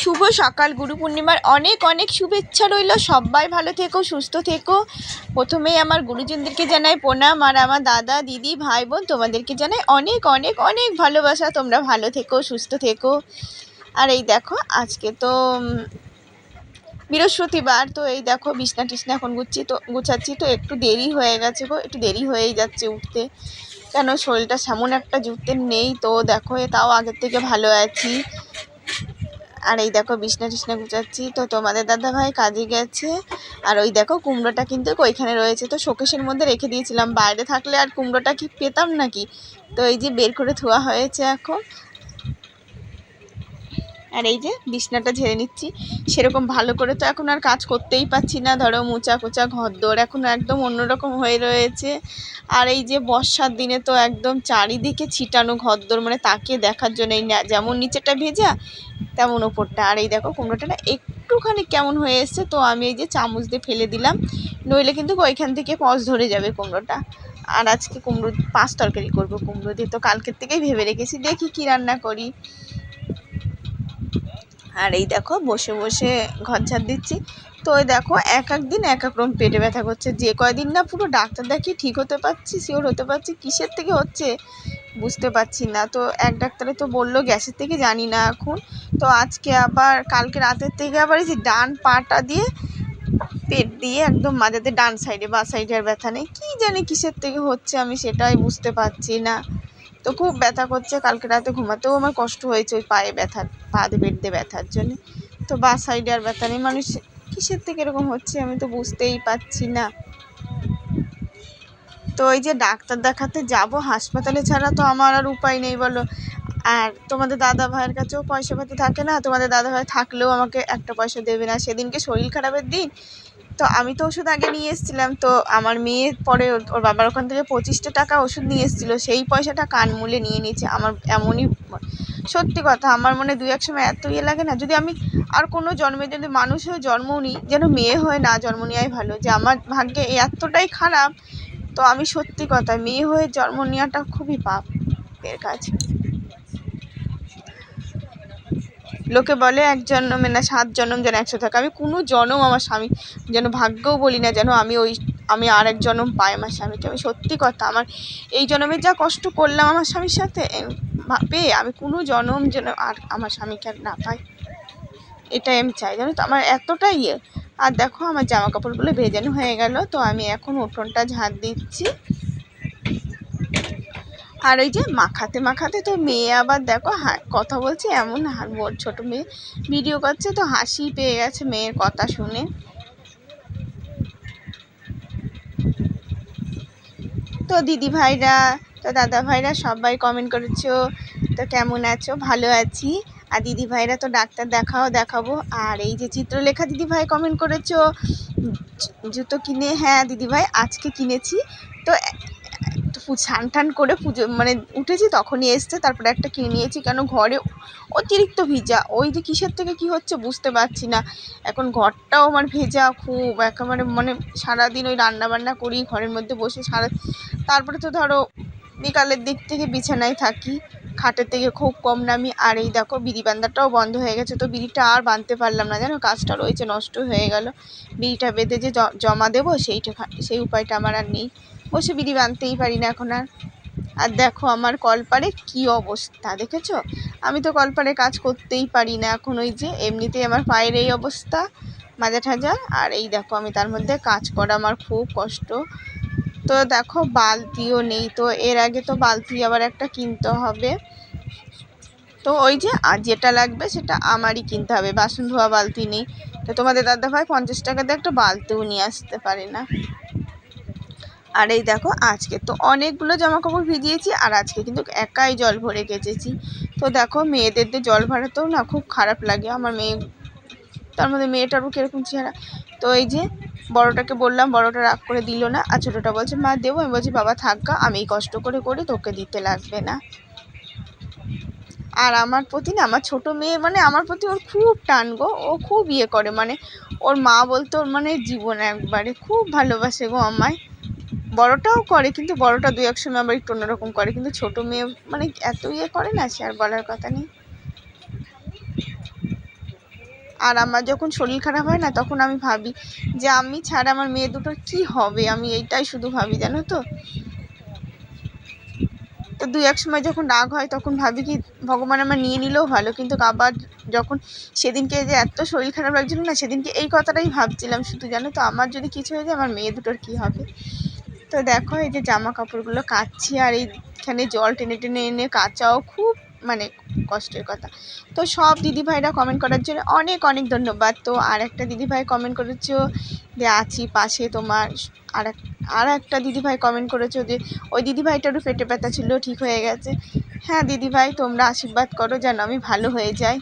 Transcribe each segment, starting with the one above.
শুভ সকাল, গুরু পূর্ণিমার অনেক অনেক শুভেচ্ছা রইল। সবাই ভালো থেকো, সুস্থ থেকো। প্রথমেই আমার গুরুজনদেরকে জানাই প্রণাম, আর আমার দাদা, দিদি, ভাই, বোন, তোমাদেরকে জানাই অনেক অনেক অনেক ভালোবাসা। তোমরা ভালো থেকো, সুস্থ থেকো। আর এই দেখো, আজকে তো বৃহস্পতিবার, তো এই দেখো বিছনা টিছনা এখন গুচ্ছি, তো গুছাচ্ছি, তো একটু দেরি হয়ে গেছে গো, একটু দেরি হয়েই যাচ্ছে উঠতে। কেন শরীরটা সেমন একটা জুটতে নেই, তো দেখো তাও আগের থেকে ভালো আছি। আর এই দেখো বিছনা টিছনা গুছাচ্ছি। তো তোমাদের দাদা ভাই কাজে গেছে। আর ওই দেখো কুমড়োটা কিন্তু ওইখানে রয়েছে। তো শোকেশের মধ্যে রেখে দিয়েছিলাম। বাইরে থাকলে আর কুমড়োটা কি পেতাম নাকি? তো এই যে বের করে ধোয়া হয়েছে এখন। আর এই যে বিছনাটা ঝেড়ে নিচ্ছি। সেরকম ভালো করে তো এখন আর কাজ করতেই পারছি না। ধরো মোচা কোচা ঘরদোর এখন একদম অন্যরকম হয়ে রয়েছে। আর এই যে বর্ষার দিনে তো একদম চারিদিকে ছিটানো ঘরদোর। মানে তাকে দেখার জন্য এই যেমন নিচেটা ভেজা তেমন ওপরটা। আর এই দেখো কুমড়োটা না একটুখানি কেমন হয়ে এসছে, তো আমি এই যে চামচ দিয়ে ফেলে দিলাম। নইলে কিন্তু ওইখান থেকে পজ ধরে যাবে কুমড়োটা। আর আজকে কুমড়ো, পাঁচ তরকারি করব কুমড়ো দিয়ে, তো কালকের থেকেই ভেবে রেখেছি, দেখি কী রান্না করি। আর এই দেখো বসে বসে ঘর ঝাড় দিচ্ছি। তো ওই দেখো এক এক দিন এক এক রকম পেটে ব্যথা করছে। যে কয়দিন না পুরো ডাক্তার দেখিয়ে ঠিক হতে পারছি, শিওর হতে পারছি, কিসের থেকে হচ্ছে? বুঝতে পারছি না। তো এক ডাক্তারে তো বলল গ্যাসের থেকে জানি না এখন। তো আজকে আবার, কালকে রাতের থেকে আবার এই যে ডান পাটা দিয়ে পেট দিয়ে একদম মাঝাতে ডান সাইডে, বা সাইডে আর ব্যথা নেই। কী জানি কিসের থেকে হচ্ছে আমি সেটাই বুঝতে পারছি না। তো খুব ব্যথা করছে, কালকে রাতে ঘুমাতেও আমার কষ্ট হয়েছে ওই পায়ে ব্যথা, পা দিয়ে পেট দিয়ে ব্যথার জন্য। তো বা সাইডে আর ব্যথা নেই। মানুষ কিসের থেকে এরকম হচ্ছে আমি তো বুঝতেই পারছি না। তো ওই যে ডাক্তার দেখাতে যাব, হাসপাতালে ছাড়া তো আমার আর উপায় নেই, বলো। আর তোমাদের দাদা ভাইয়ের কাছেও পয়সা পাতি থাকে না, তোমাদের দাদা ভাই থাকলেও আমাকে একটা পয়সা দেবে না। সেদিনকে শরীর খারাপের দিন, তো আমি তো ওষুধ আগে নিয়ে এসেছিলাম, তো আমার মেয়ে পরে ওর- বাবার ওখান থেকে পঁচিশটা টাকা ওষুধ নিয়ে এসেছিল, সেই পয়সাটা কান মূলে নিয়ে নিয়েছে। আমার এমনই সত্যি কথা, আমার মনে দুই এক সময় এত ইয়ে লাগে না, যদি আমি আর কোনো জন্মে যদি মানুষ হয়ে জন্ম নিই, যেন মেয়ে হয়ে না জন্ম নেওয়াই ভালো, যে আমার ভাগ্যে এতটাই খারাপ তো আমি সত্যি কথা, মেয়ে হয়ে জন্ম নেওয়াটা খুবই পাপের কাজ। লোকে বলে এক জন্মে না, সাত জন্ম যেন একশো থাকে। আমি কোনো জন্ম আমার স্বামী, যেন ভাগ্যও বলি না যেন আমি ওই, আমি আর এক জন্ম পাই আমার স্বামীকে। আমি সত্যি কথা, আমার এই জন্মে যা কষ্ট করলাম আমার স্বামীর সাথে পেয়ে আমি কোনো জন্ম যেন আর আমার স্বামীকে আর না পাই। এটাই আমি চাই, জানো তো? আমার এতটাই ইয়ে আর দেখো আমার জামা কাপড়গুলো ভেজানো হয়ে গেল, তো আমি এখন উঠোনটা ঝাঁট দিচ্ছি। আর ওই যে মাখাতে মাখাতে তো মেয়ে আবার দেখো কথা বলছে এমন ছোটো মেয়ে ভিডিও করছে, তো হাসি পেয়ে গেছে মেয়ের কথা শুনে। তো দিদি ভাইরা, তো দাদা ভাইরা সবাই কমেন্ট করেছ, তো কেমন আছো? ভালো আছি। আর দিদি ভাইরা তো ডাক্তার দেখাও দেখাবো। আর এই যে চিত্রলেখা দিদি ভাই কমেন্ট করেছ, জুতো কিনে হ্যাঁ দিদি ভাই আজকে কিনেছি। তো ছান টান করে পুজো মানে উঠেছি, তখনই এসছে, তারপরে একটা কিনে নিয়েছি, কেন ঘরে অতিরিক্ত ভিজা। ওই যে কিসের থেকে কি হচ্ছে বুঝতে পারছি না। এখন ঘরটাও আমার ভেজা খুব, একেবারে মানে সারাদিন ওই রান্না বান্না করি, ঘরের মধ্যে বসে সারা, তারপরে তো ধরো বিকালের দিক থেকে বিছানায় থাকি। খাটের থেকে খুব কম নামি, আর এই দেখো বিড়ি বান্ধাটাও বন্ধ হয়ে গেছে। তো বিড়িটা আর বাঁধতে পারলাম না, জানো? কাজটা রয়েছে, নষ্ট হয়ে গেল। বিড়িটা বেঁধে যে জমা দেবো, সেইটা সেই উপায়টা আমার আর নেই। বসে বিড়ি বাঁধতেই পারি না এখন আর। আর দেখো আমার কলপারে কি অবস্থা, দেখেছ? আমি তো কলপারে কাজ করতেই পারি না এখন, ওই যে এমনিতেই আমার পায়ের এই অবস্থা মাজা ঠাজা আর এই দেখো আমি তার মধ্যে কাজ করা আমার খুব কষ্ট। তো দেখো বালতিও নেই, তো এর আগে তো বালতি আবার একটা কিনতে হবে। তো ওই যে যেটা লাগবে সেটা আমারই কিনতে হবে, বাসন ধোয়া বালতি নেই। তো তোমাদের দাদা ভাই পঞ্চাশ টাকা দিয়ে একটা বালতিও নিয়ে আসতে পারে না। আর এই দেখো, আজকে তো অনেকগুলো জামা কাপড় ভিজিয়েছি, আর আজকে কিন্তু একাই জল ভরে গেছেছি তো দেখো, মেয়েদের দিয়ে জল ভরাতেও না খুব খারাপ লাগে, আমার মেয়ে, তার মধ্যে মেয়েটারও কীরকম চেহারা। তো এই যে বড়টাকে বললাম, বড়টা রাগ করে দিল না। আর ছোটোটা বলছে, মা, দেবো। আমি বলছি, বাবা, থাক আমি কষ্ট করে করে তোকে দিতে লাগবে না। আর আমার প্রতি না, আমার ছোটো মেয়ে মানে আমার প্রতি ওর খুব টান গো, ও খুব ইয়ে করে। মানে ওর মা বলতে ওর মানে জীবন একবারে খুব ভালোবাসে গো আমায়। বড়টাও করে, কিন্তু বড়টা দু এক সময় আবার একটু অন্যরকম করে। কিন্তু ছোটো মেয়ে মানে এত ইয়ে করে না, সে আর বলার কথা নেই। আর আমার যখন শরীর খারাপ হয় না, তখন আমি ভাবি যে আমি ছাড়া আমার মেয়ে দুটোর কী হবে? আমি এইটাই শুধু ভাবি, জানো তো? তো দু এক সময় যখন রাগ হয়, তখন ভাবি কি ভগবান আমার নিয়ে নিলেও ভালো। কিন্তু আবার যখন সেদিনকে যে এত শরীর খারাপ লাগছিল না, সেদিনকে এই কথাটাই ভাবছিলাম শুধু, জানো তো? আমার যদি কিছু হয়ে যায়, আমার মেয়ে দুটোর কী হবে? তো দেখো, এই যে জামা কাপড়গুলো কাচ্ছি আর এইখানে জল টেনে টেনে এনে কাচাও খুব মানে কষ্টের কথা। তো সব দিদিভাইরা কমেন্ট করার জন্য অনেক অনেক ধন্যবাদ। তো আর একটা দিদিভাই কমেন্ট করেছ যে, আছি পাশে তোমার। আর এক, আর একটা দিদিভাই কমেন্ট করেছ যে, ওই দিদিভাইটারও পেটে ব্যথা ছিল, ঠিক হয়ে গেছে। হ্যাঁ দিদিভাই, তোমরা আশীর্বাদ করো যেন আমি ভালো হয়ে যাই।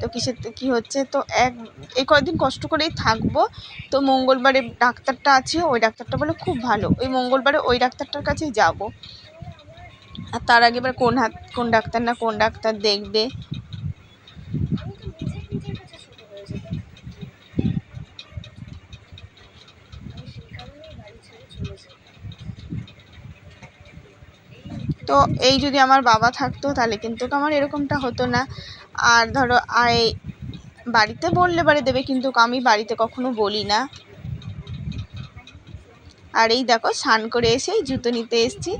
তো কিসের কী হচ্ছে? তো এক এই কয়েকদিন কষ্ট করেই থাকব। তো মঙ্গলবারে ডাক্তারটা আছে, ওই ডাক্তারটা বলে খুব ভালো। ওই মঙ্গলবারে ওই ডাক্তারটার কাছেই যাব। আর তার আগে এবার কোন হাত কোন ডাক্তার না কোন ডাক্তার দেখবে। তো এই যদি আমার বাবা থাকতো, তাহলে কিন্তু আমার এরকমটা হতো না। আর ধরো আই বাড়িতে বললে বাড়ি দেবে, কিন্তু আমি বাড়িতে কখনো বলি না। আর এই দেখো, স্নান করে এসেই জুতো নিতে এসেছি।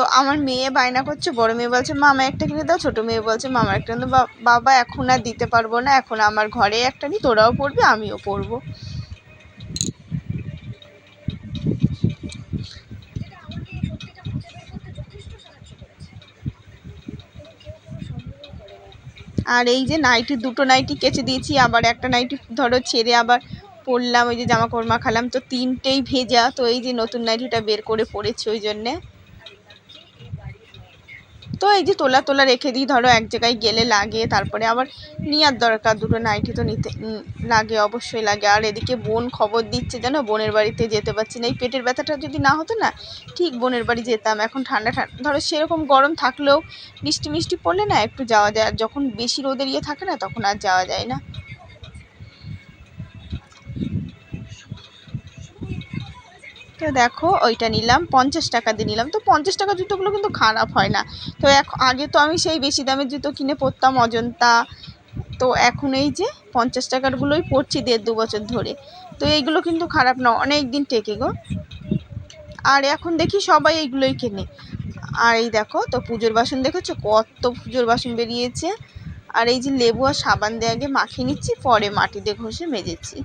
তো আমার মেয়ে বায়না করছে, বড় মেয়ে বলছে, মামা একটা কিনে দাও। ছোটো মেয়ে বলছে, মামা একটা কিন্তু বাবা, এখন আর দিতে পারব না, এখন আমার ঘরে একটা নি তোরাও পড়বি আমিও পড়ব আর এই যে নাইটি, দুটো নাইটি কেচে দিয়েছি, আবার একটা নাইটি ধরো ছেড়ে আবার পরলাম, ওই যে জামা কাপড় মাখালাম, তো তিনটেই ভেজা, তো এই যে নতুন নাইটিটা বের করে পরেছি ওই জন্যে। তো এই যে তোলা তোলা রেখে দিই, ধরো এক জায়গায় গেলে লাগে, তারপরে আবার নেওয়ার দরকার, দুটো নাইটি তো নিতে লাগে, অবশ্যই লাগে। আর এদিকে বোন খবর দিচ্ছে যেন, বোনের বাড়িতে যেতে পারছি না। এই পেটের ব্যথাটা যদি না হতো না, ঠিক বোনের বাড়ি যেতাম। এখন ঠান্ডা ঠান্ডা ধরো সেরকম গরম থাকলেও মিষ্টি মিষ্টি পড়লে না একটু যাওয়া যায়। আর যখন বেশি রোদের ইয়ে থাকে না, তখন আর যাওয়া যায় না। তো দেখো, ওইটা নিলাম, পঞ্চাশ টাকা দিয়ে নিলাম। তো পঞ্চাশ টাকা জুতোগুলো কিন্তু খারাপ হয় না। তো এখন আগে তো আমি সেই বেশি দামের জুতো কিনে পরতাম অজন্তা। তো এখন এই যে পঞ্চাশ টাকারগুলোই পরছি দেড় দু বছর ধরে। তো এইগুলো কিন্তু খারাপ না, অনেক দিন টেকে গো। আর এখন দেখি সবাই এইগুলোই কেনে। আর এই দেখো, তো পুজোর বাসন দেখেছ? কত পুজোর বাসন বেরিয়েছে। আর এই যে লেবু আর সাবান দিয়ে আগে মাখিয়ে নিচ্ছি, পরে মাটি দিয়ে ঘষে মেজেছি।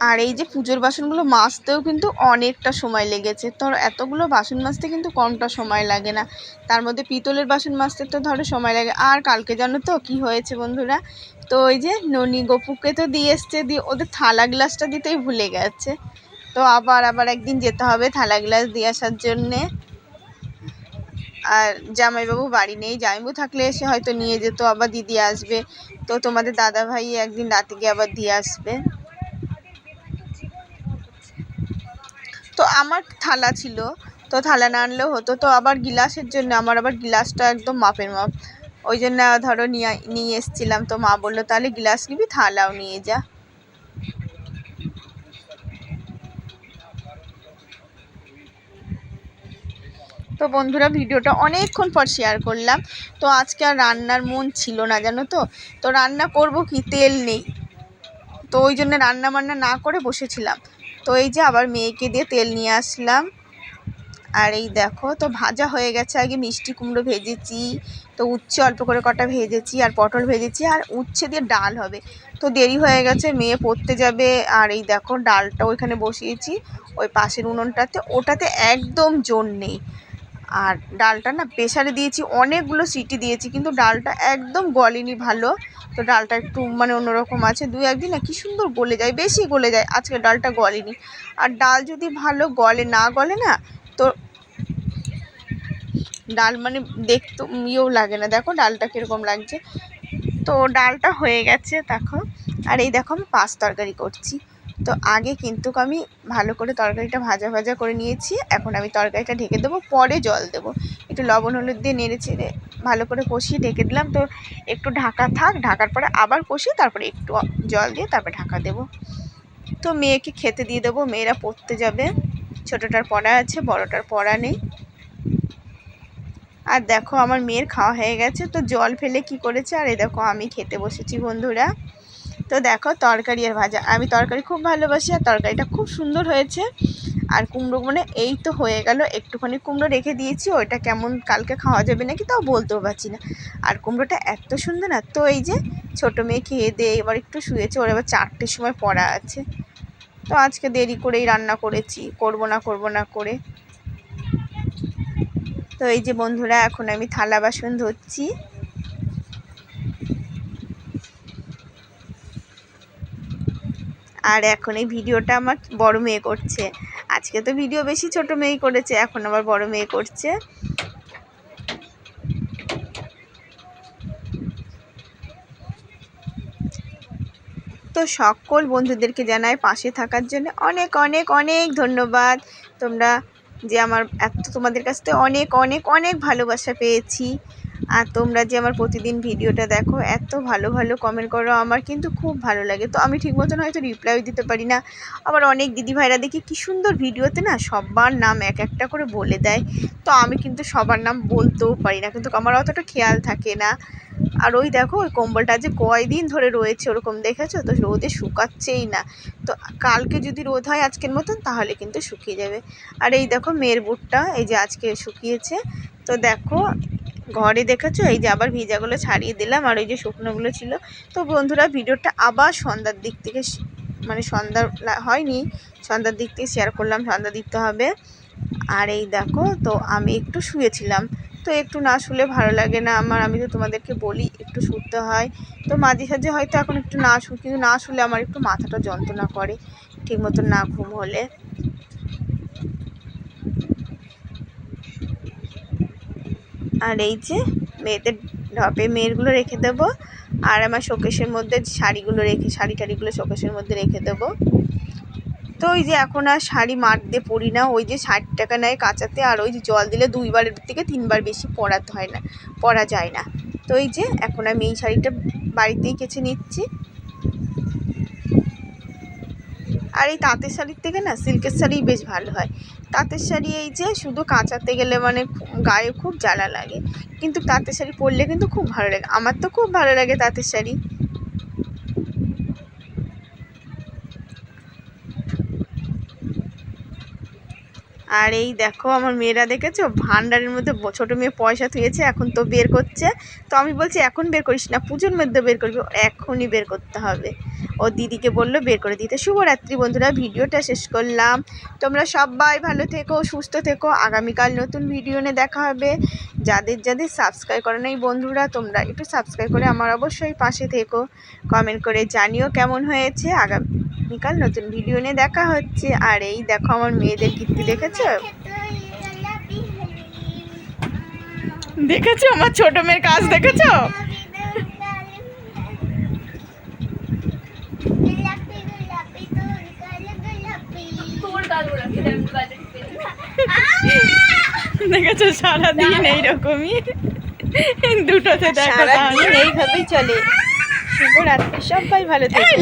আর এই যে পুজোর বাসনগুলো মাজতেও কিন্তু অনেকটা সময় লেগেছে। তো এতগুলো বাসন মাজতে কিন্তু কমটা সময় লাগে না। তার মধ্যে পিতলের বাসন মাজতে তো ধরো সময় লাগে। আর কালকে জানো তো কি হয়েছে বন্ধুরা? তো ওই যে ননি গপুকে তো দিয়ে এসছে, দিয়ে ওদের থালা গ্লাসটা দিতেই ভুলে গেছে। তো আবার আবার একদিন যেতে হবে থালা গ্লাস দিয়ে আসার জন্যে। আর জামাইবাবু বাড়ি নেই, জামাইবাবু থাকলে এসে হয়তো নিয়ে যেত, আবার দিদি আসবে। তো তোমাদের দাদা ভাই একদিন রাতে গিয়ে আবার দিয়ে আসবে। তো আমার থালা ছিল, তো থালা না আনলেও হতো। তো আবার গিলাসের জন্য, আমার আবার গিলাসটা একদম মাপের মাপ। ওই জন্য ধরো নিয়ে নিয়ে এসেছিলাম, তো মা বলল, তাহলে গিলাস নিবি, থালাও নিয়ে যা। তো বন্ধুরা, ভিডিওটা অনেকক্ষণ পর শেয়ার করলাম। তো আজকে আর রান্নার মন ছিল না, জানো তো? তো রান্না করব কি? তেল নেই। তো ওই জন্য রান্না বান্না না করে বসেছিলাম। তো এই যে আবার মেয়েকে দিয়ে তেল নিয়ে আসলাম। আর এই দেখো, তো ভাজা হয়ে গেছে আগে মিষ্টি কুমড়ো ভেজেছি, তো উচ্ছে অল্প করে কটা ভেজেছি আর পটল ভেজেছি, আর উচ্ছে দিয়ে ডাল হবে। তো দেরি হয়ে গেছে, মেয়ে পড়তে যাবে। আর এই দেখো ডালটা ওইখানে বসিয়েছি, ওই পাশের উনুনটাতে। ওটাতে একদম জোর নেই। আর ডালটা না প্রেশারে দিয়েছি, অনেকগুলো সিটি দিয়েছি, কিন্তু ডালটা একদম গলেনি ভালো। তো ডালটা একটু মানে অন্যরকম আছে, দু একদিন না কী সুন্দর গলে যায়, বেশি গলে যায়, আজকে ডালটা গলেনি। আর ডাল যদি ভালো গলে, না গলে না, তো ডাল মানে দেখতে ইয়েও লাগে না। দেখো ডালটা কীরকম লাগছে। তো ডালটা হয়ে গেছে দেখো আর এই দেখো আমি পাঁচ তরকারি করছি। তো আগে কিন্তু আমি ভালো করে তরকারিটা ভাজা ভাজা করে নিয়েছি, এখন আমি তরকারিটা ঢেকে দেবো, পরে জল দেবো। একটু লবণ হলুদ দিয়ে নেড়ে চেড়ে ভালো করে কষিয়ে ঢেকে দিলাম, তো একটু ঢাকা থাক, ঢাকার পরে আবার কষিয়ে তারপরে একটু জল দিয়ে তারপরে ঢাকা দেবো। তো মেয়েকে খেতে দিয়ে দেবো, মেয়েরা পড়তে যাবে, ছোটোটার পড়া আছে, বড়টার পড়া নেই। আর দেখো আমার মেয়ের খাওয়া হয়ে গেছে, তো জল ফেলে কি করেছে? আর এই দেখো আমি খেতে বসেছি বন্ধুরা। তো দেখো তরকারি আর ভাজা। আমি তরকারি খুব ভালোবাসি আর তরকারিটা খুব সুন্দর হয়েছে। আর কুমড়ো মানে এই তো হয়ে গেল, একটুখানি কুমড়ো রেখে দিয়েছি, ওইটা কেমন কালকে খাওয়া যাবে নাকি তাও বলতেও পারছি না। আর কুমড়োটা এত সুন্দর না, তো এই যে ছোটো মেয়ে খেয়ে দিয়ে এবার একটু শুয়েছে, ওর এবার চারটের সময় পড়া আছে। তো আজকে দেরি করেই রান্না করেছি, করব না করব না করে। তো এই যে বন্ধুরা, এখন আমি থালা বাসন ধরছি। আর এখন এই ভিডিওটা আমার বড় মেয়ে করছে। আজকে তো ভিডিও বেশি ছোট মেয়েই করেছে, এখন আবার বড় মেয়ে করছে। তো সকল বন্ধুদেরকে জানাই পাশে থাকার জন্য অনেক অনেক অনেক ধন্যবাদ। তোমরা যে আমার এত তোমাদের কাছ থেকে অনেক অনেক অনেক ভালোবাসা পেয়েছি। আর তোমরা যে আমার প্রতিদিন ভিডিওটা দেখো, এত ভালো ভালো কমেন্ট করো, আমার কিন্তু খুব ভালো লাগে। তো আমি ঠিক মতন হয়তো রিপ্লাইও দিতে পারি না। আবার অনেক দিদিভাইরা দেখি কী সুন্দর ভিডিওতে না সবার নাম এক একটা করে বলে দেয়। তো আমি কিন্তু সবার নাম বলতেও পারি না, কিন্তু আমার অতটা খেয়াল থাকে না। আর ওই দেখো, ওই কম্বলটা যে কয়দিন ধরে রয়েছে ওরকম দেখেছ? তো রোদে শুকাচ্ছেই না। তো কালকে যদি রোদ হয় আজকের মতন, তাহলে কিন্তু শুকিয়ে যাবে। আর এই দেখো মেয়ের বুটটা এই যে আজকে শুকিয়েছে। তো দেখো ঘরে দেখেছ? এই যে আবার ভিজাগুলো ছাড়িয়ে দিলাম, আর ওই যে শুকনোগুলো ছিল। তো বন্ধুরা, ভিডিওটা আবার সন্ধ্যার দিক থেকে মানে সন্ধ্যা হয়নি। সন্ধ্যার দিক থেকে শেয়ার করলাম, সন্ধ্যা দিতে হবে। আর এই দেখো, তো আমি একটু শুয়েছিলাম। তো একটু না শুলে ভালো লাগে না আমার। আমি তো তোমাদেরকে বলি, একটু শুতে হয়। তো মাঝে সাঝে হয়তো এখন একটু না শু, কিন্তু না শুলে আমার একটু মাথাটা যন্ত্রণা করে ঠিক মতো না ঘুম হলে। আর এই যে মেয়েদের ঢপে মেয়েরগুলো রেখে দেবো, আর আমার শোকেশের মধ্যে শাড়িগুলো রেখে, শাড়ি টাড়িগুলো শোকেশের মধ্যে রেখে দেবো। তো ওই যে এখন আর শাড়ি মার দিয়ে পরি না, ওই যে ষাট টাকা নেয় কাঁচাতে, আর ওই যে জল দিলে দুইবারের থেকে তিনবার বেশি পরাতে হয় না, পরা যায় না। তো এই যে এখন আমি এই শাড়িটা বাড়িতেই কেচে নিচ্ছি। আর এই তাঁতের শাড়ির থেকে না সিল্কের শাড়ি বেশ ভালো হয়। তাঁতের শাড়ি এই যে শুধু কাঁচাতে গেলে মানে গায়ে খুব জ্বালা লাগে, কিন্তু তাঁতের শাড়ি পরলে কিন্তু খুব ভালো লাগে। আমার তো খুব ভালো লাগে তাঁতের শাড়ি। আর এই দেখো আমার মেয়েরা দেখেছ? ভান্ডারের মধ্যে ছোট মেয়ে পয়সা থুয়েছে, এখন তো বের করছে। তো আমি বলছি, এখন বের করিস না, পুজোর মধ্যে বের করবি। এখনই বের করতে হবে। ও দিদিকে বলল, বের করে দিতে। শুভরাত্রি বন্ধুরা, ভিডিওটা শেষ করলাম। তোমরা সবাই ভালো থেকো, সুস্থ থেকো। আগামীকাল নতুন ভিডিও নিয়ে দেখা হবে। যাদের যাদের সাবস্ক্রাইব করে নাই বন্ধুরা, তোমরা একটু সাবস্ক্রাইব করে আমার অবশ্যই পাশে থেকো। কমেন্ট করে জানিও কেমন হয়েছে। আগামীকাল নতুন ভিডিও নিয়ে দেখা হচ্ছে। আর এই দেখো আমার মেয়েদের কীর্তি দেখেছ? দেখেছ? আমার ছোট মেয়ের কাজ দেখেছ। দেখেছ? সারাদিন এইরকমই। দুটোতে দেখো সারাদিন এইভাবেই চলে। শুভরাত্রি সবাই ভালো থেকো।